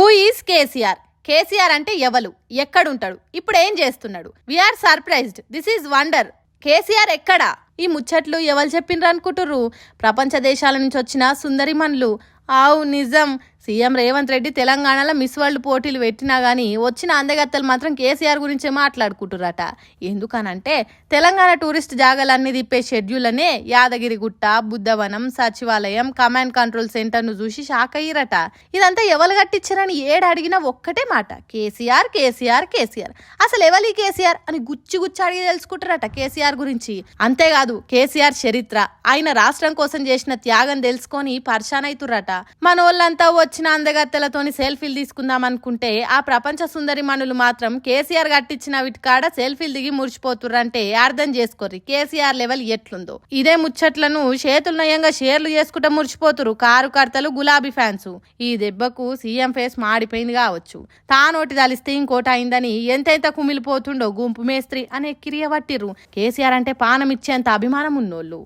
Who is KCR KCR అంటే ఎవలు? ఎక్కడుంటాడు? ఇప్పుడు ఏం చేస్తున్నాడు? We're surprised this is wonder KCR ఎక్కడా? ఈ ముచ్చట్లు ఎవరు చెప్పిండ్రు అనుకుంటుర్రు? ప్రపంచ దేశాల నుంచి వచ్చిన సుందరిమన్లు ఆవు నిజం. సీఎం రేవంత్ రెడ్డి తెలంగాణలో మిస్ వరల్డ్ పోటీలు పెట్టినా కానీ వచ్చిన అందగత్తలు మాత్రం కేసీఆర్ గురించే మాట్లాడుకుంటురట ఎందుకనంటే తెలంగాణ టూరిస్ట్ జాగాలన్నీ తిప్పే షెడ్యూల్నే యాదగిరిగుట్ట బుద్ధవనం సచివాలయం కమాండ్ కంట్రోల్ సెంటర్ను చూసి షాక్ అయ్యిరట. ఇదంతా ఎవరు కట్టించారని ఏడు అడిగినా ఒక్కటే మాట. కేసీఆర్ కేసీఆర్ కేసీఆర్. అసలు ఎవలి కేసీఆర్ అని గుచ్చి గుచ్చి అడిగి తెలుసుకుంటారట కేసీఆర్ గురించి. అంతేకాదు కేసీఆర్ చరిత్ర. ఆయన రాష్ట్రం కోసం చేసిన త్యాగం తెలుసుకొని పర్షాన్ మన వాళ్ళంతా వచ్చిన అందగత్తెలతోని సెల్ఫీలు తీసుకుందాం అనుకుంటే ఆ ప్రపంచ సుందరి మనులు మాత్రం కేసీఆర్ కట్టించిన వీటికాడ సెల్ఫీలు దిగి మురిచిపోతుర్రంటే అర్థం చేసుకోర్రి. కేసీఆర్ లెవెల్ ఎట్లుందో. ఇదే ముచ్చట్లను చేతులు నయంగా షేర్లు చేసుకుంటూ మురిచిపోతురు కారు కర్తలు గులాబీ ఫ్యాన్స్. ఈ దెబ్బకు సీఎం ఫేస్ మాడిపోయింది కావచ్చు. తానోటి తలిస్తే ఇంకోటి అయిందని ఎంతైతే కుమిలిపోతుండో గుంపు మేస్త్రి అనే కిరియ పట్టిర్రు. కేసీఆర్ అంటే పానం ఇచ్చేంత అభిమానం ఉన్నోళ్ళు